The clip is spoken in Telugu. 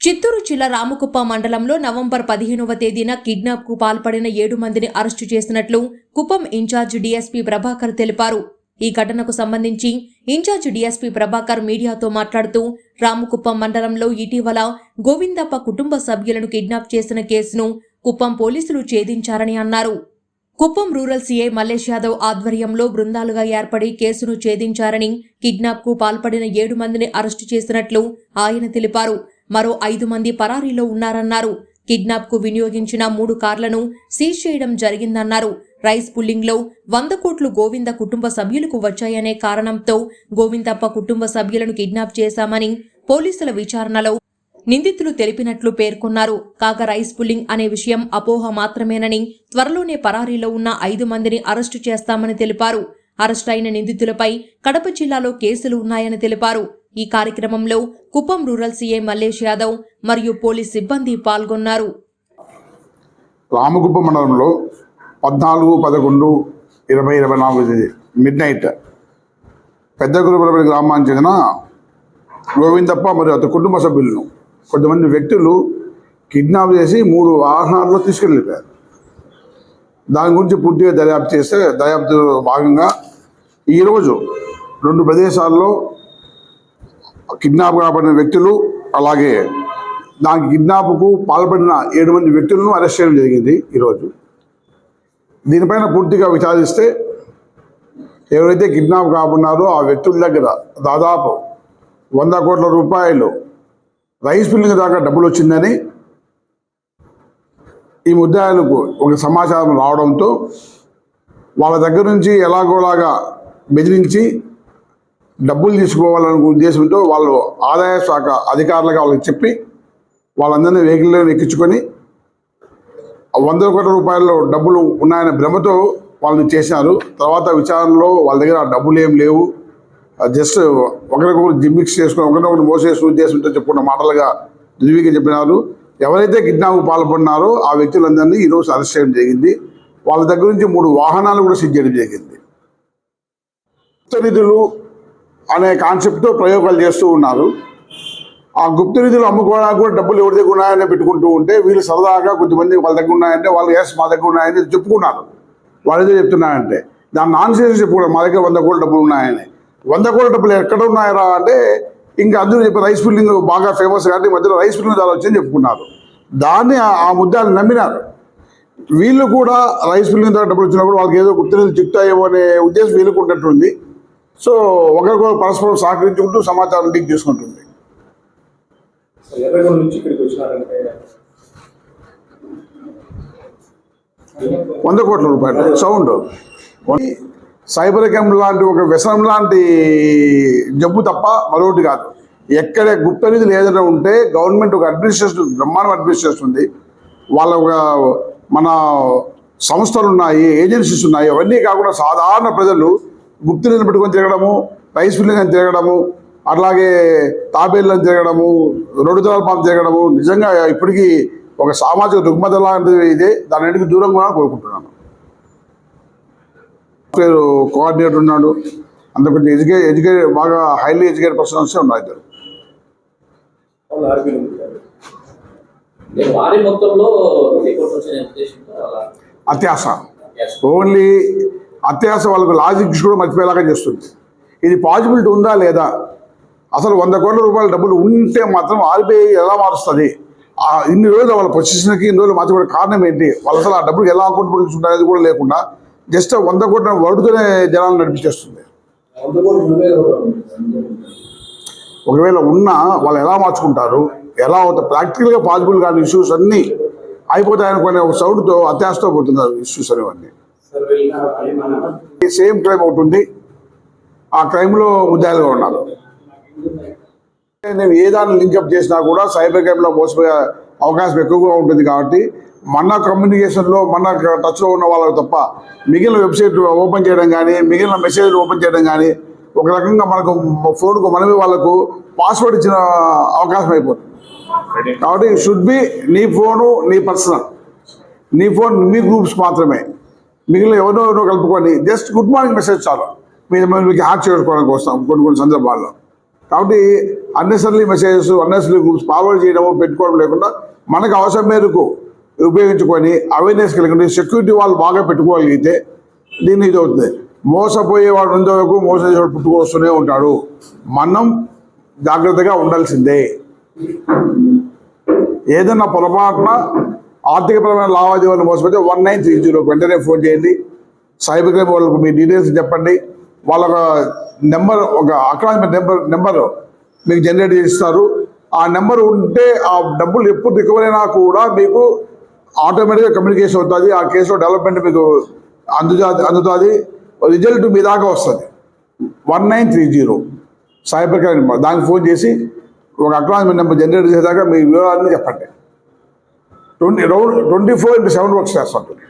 చిత్తూరు జిల్లా రామకుప్ప మండలంలో నవంబర్ పదిహేనవ తేదీన కిడ్నాప్కు పాల్పడిన ఏడు మందిని అరెస్టు చేసినట్లు కుప్పం ఇన్ఛార్జ్ డీఎస్పీ ప్రభాకర్ తెలిపారు. ఈ ఘటనకు సంబంధించి ఇన్ఛార్జ్ డీఎస్పీ ప్రభాకర్ మీడియాతో మాట్లాడుతూ రామకుప్పం మండలంలో ఇటీవల గోవిందప్ప కుటుంబ సభ్యులను కిడ్నాప్ చేసిన కేసును కుప్పం పోలీసులు ఛేదించారని అన్నారు. కుప్పం రూరల్ సీఐ మల్లేష్ యాదవ్ ఆధ్వర్యంలో బృందాలుగా ఏర్పడి కేసును ఛేదించారని కిడ్నాప్కు పాల్పడిన ఏడు మందిని అరెస్టు చేసినట్లు ఆయన తెలిపారు. మరో ఐదు మంది పరారీలో ఉన్నారన్నారు. కిడ్నాప్కు వినియోగించిన మూడు కార్లను సీజ్ చేయడం జరిగిందన్నారు. రైస్ పుల్లింగ్లో వంద కోట్లు గోవింద కుటుంబ సభ్యులకు వచ్చాయనే కారణంతో గోవిందప్ప కుటుంబ సభ్యులను కిడ్నాప్ చేశామని పోలీసుల విచారణలో నిందితులు తెలిపినట్లు పేర్కొన్నారు. కాగా రైస్ పుల్లింగ్ అనే విషయం అపోహ మాత్రమేనని త్వరలోనే పరారీలో ఉన్న ఐదు మందిని అరెస్టు చేస్తామని తెలిపారు. అరెస్టు అయిన నిందితులపై కడప జిల్లాలో కేసులు ఉన్నాయని తెలిపారు. ఈ కార్యక్రమంలో కుప్పం రూరల్ సీఐ మల్లేష్ యాదవ్ మరియు పోలీస్ సిబ్బంది పాల్గొన్నారు. రామగుప్ప మండలంలో పద్నాలుగు పదకొండు ఇరవై ఇరవై నాలుగు మిడ్ నైట్ పెద్ద గురుపల్లి గ్రామానికి చెందిన గోవిందప్ప మరియు అతని కుటుంబ సభ్యులను కొంతమంది వ్యక్తులు కిడ్నాప్ చేసి మూడు వాహనాల్లో తీసుకెళ్ళిపోయారు. దాని గురించి పూర్తిగా దర్యాప్తు చేస్తే దర్యాప్తు భాగంగా ఈరోజు రెండు ప్రదేశాల్లో కిడ్నాప్ కాబడిన వ్యక్తులు అలాగే దానికి కిడ్నాప్కు పాల్పడిన ఏడు మంది వ్యక్తులను అరెస్ట్ చేయడం జరిగింది ఈరోజు. దీనిపైన పూర్తిగా విచారిస్తే ఎవరైతే కిడ్నాప్ కాబడినారో ఆ వ్యక్తుల దగ్గర దాదాపు వంద కోట్ల రూపాయలు రైస్ బిల్లింగ్ దాకా డబ్బులు వచ్చిందని ఈ ముద్దాయిలకు ఒక సమాచారం రావడంతో వాళ్ళ దగ్గర నుంచి ఎలాగోలాగా బెదిరించి డబ్బులు తీసుకోవాలనే ఉద్దేశంతో వాళ్ళు ఆదాయ శాఖ అధికారులుగా వాళ్ళకి చెప్పి వాళ్ళందరినీ వెహికల్లో ఎక్కించుకొని వందల కోట్ల రూపాయల్లో డబ్బులు ఉన్నాయనే భ్రమతో వాళ్ళని చేశారు. తర్వాత విచారణలో వాళ్ళ దగ్గర ఆ డబ్బులు ఏం లేవు జస్ట్ ఒకరికొకరు జిమ్మిక్స్ చేసుకొని ఒకరినొకరు మోసేసిన ఉద్దేశంతో చెప్పుకున్న మాటలుగా రివ్యూగా చెప్పినారు. ఎవరైతే కిడ్నాప్ పాల్పడినారో ఆ వ్యక్తులందరినీ ఈరోజు అరెస్ట్ చేయడం జరిగింది. వాళ్ళ దగ్గర నుంచి మూడు వాహనాలు కూడా సిద్ధ చేయడం జరిగింది. నిధులు అనే కాన్సెప్ట్తో ప్రయోగాలు చేస్తూ ఉన్నారు. ఆ గుప్త నిధులు అమ్ముకోవడానికి కూడా డబ్బులు ఎవరి దగ్గర ఉన్నాయని పెట్టుకుంటూ ఉంటే వీళ్ళు సరదాగా కొంతమంది వాళ్ళ దగ్గర ఉన్నాయంటే వాళ్ళు ఎస్ మా దగ్గర ఉన్నాయని చెప్పుకున్నారు. వాళ్ళు ఏదో చెప్తున్నాయంటే దాన్ని నాన్ సీరియస్ చెప్పుకున్నారు మా దగ్గర వంద కోట్ల డబ్బులు ఉన్నాయని. వంద కోట్ల డబ్బులు ఎక్కడ ఉన్నాయరా అంటే ఇంకా అందరూ చెప్పి రైస్ బిల్డింగ్ బాగా ఫేమస్ కాబట్టి మధ్యలో రైస్ బిల్డింగ్ ద్వారా వచ్చని చెప్పుకున్నారు. దాన్ని ఆ- ముద్దాన్ని నమ్మినారు. వీళ్ళు కూడా రైస్ బిల్డింగ్ ద్వారా డబ్బులు వచ్చినప్పుడు వాళ్ళకి ఏదో గుర్తు చిక్తాయేమో అనే ఉద్దేశం వీళ్ళకు ఉన్నట్టుంది. సో ఒకరికొకరు పరస్పరం సహకరించుకుంటూ సమాచారం లీక్ చేసుకుంటుంది. వంద కోట్ల రూపాయలు. సౌండ్. సైబర్ క్రైమ్ లాంటి ఒక వ్యసనం లాంటి జబ్బు తప్ప మరొకటి కాదు. ఎక్కడ గుప్త నిధులు ఏదైనా ఉంటే గవర్నమెంట్ ఒక అడ్మినిస్ట్రేషన్ బ్రహ్మాండం అడ్మినిస్ట్రేషన్ ఉంది. వాళ్ళ ఒక మన సంస్థలు ఉన్నాయి ఏజెన్సీస్ ఉన్నాయి. అవన్నీ కాకుండా సాధారణ ప్రజలు గుప్త నిధులు పెట్టుకొని తిరగడము రైస్ మిల్లింగ్ అని తిరగడము అట్లాగే తాబేళ్ళు అని తిరగడము రోడ్డు పాము తిరగడము నిజంగా ఇప్పటికీ ఒక సామాజిక రుగ్మత లాంటిది ఇదే. దాని ఇంటికి దూరంగా కోరుకుంటున్నాను. సాఫ్ట్వేర్ కోఆర్డినేటర్ ఉన్నాడు. అంత కొంచెం ఎడ్యుకేట్ ఎడ్యుకేట్ బాగా హైలీ ఎడ్యుకేటెడ్ పర్సన్స్ ఉన్నారు ఇద్దరు. అత్యాస. ఓన్లీ అత్యాస వాళ్ళకు లాజిక్స్ కూడా మర్చిపోయేలాగా చేస్తుంది. ఇది పాసిబిలిటీ ఉందా లేదా? అసలు వంద కోట్ల రూపాయల డబ్బులు ఉంటే మాత్రం ఆర్బీఐ ఎలా మారుస్తుంది? ఇన్ని రోజులు వాళ్ళ పొజిషన్కి ఇన్ని రోజులు మార్చుకోవడం కారణం ఏంటి? వాళ్ళు అసలు ఆ డబ్బులు ఎలా అకౌంట్ ఉంటుంది కూడా లేకుండా జస్ట్ వంద కోట్ల వడుతూనే జనాలు నడిపించేస్తుంది. ఒకవేళ ఉన్నా వాళ్ళు ఎలా మార్చుకుంటారు? ఎలా అవుతారు ప్రాక్టికల్గా పాసిబుల్ కాని ఇష్యూస్ అన్నీ అయిపోతాయనుకునే ఒక సౌండ్తో అత్యాశతో పోతున్నారు ఇష్యూస్ అనేవన్నీ. సేమ్ క్రైమ్ ఒకటి ఉంది. ఆ క్రైమ్లో ముద్దాయిలుగా ఉన్నారు. నేను ఏ దాన్ని లింకప్ చేసినా కూడా సైబర్ క్రైమ్లో మోసపోయే అవకాశం ఎక్కువగా ఉంటుంది కాబట్టి మన కమ్యూనికేషన్లో మన టచ్లో ఉన్న వాళ్ళకి తప్ప మిగిలిన వెబ్సైట్ ఓపెన్ చేయడం కానీ మిగిలిన మెసేజ్లు ఓపెన్ చేయడం కానీ ఒక రకంగా మనకు ఫోన్కు మనమే వాళ్ళకు పాస్వర్డ్ ఇచ్చిన అవకాశం అయిపోతుంది. కాబట్టి షుడ్ బి నీ ఫోను నీ పర్సనల్. నీ ఫోన్ మీ గ్రూప్స్ మాత్రమే. మిగిలిన ఎవరో ఎవరో కలుపుకొని జస్ట్ గుడ్ మార్నింగ్ మెసేజ్ చాలు. మీరు మీకు హ్యాక్ చేసుకోవడానికి కోసం కొన్ని కొన్ని సందర్భాల్లో. కాబట్టి unnecessarily messages unnecessarily groups forward చేయడం పెట్టుకోవడం లేకుండా మనకు అవసరం మేరకు ఉపయోగించుకొని అవేర్నెస్ కలిగి సెక్యూరిటీ వాళ్ళు బాగా పెట్టుకోగలిగితే దీన్ని ఇది అవుతుంది. మోసపోయేవాడు ఉండే వరకు మోసం చేసేవాడు పుట్టుకొస్తూనే ఉంటాడు. మనం జాగ్రత్తగా ఉండాల్సిందే. ఏదన్నా పొరపాటున ఆర్థికపరమైన లావాదేవీలు మోసపోతే వన్ నైన్ త్రీ జీరోకి వెంటనే ఫోన్ చేయండి. సైబర్ క్రైమ్ వాళ్ళకు మీ డీటెయిల్స్ చెప్పండి. వాళ్ళ నెంబర్ ఒక అక్రాస్మెంట్ నెంబర్ నెంబర్ మీకు జనరేట్ చేస్తారు. ఆ నెంబర్ ఉంటే ఆ డబ్బులు ఎప్పుడు రికవర్ అయినా కూడా మీకు ఆటోమేటిక్గా కమ్యూనికేషన్ అవుతుంది. ఆ కేసులో డెవలప్మెంట్ మీకు అందుతా అందుతుంది. రిజల్ట్ మీ దాకా వస్తుంది. One nine three zero. Cyber crime. Number దానికి ఫోన్ చేసి ఒక అక్నాలజ్మెంట్ నెంబర్ జనరేట్ చేసేదాకా మీ వివరాలన్నీ చెప్పండి. Twenty round twenty four into seven works చేస్తుంటుంది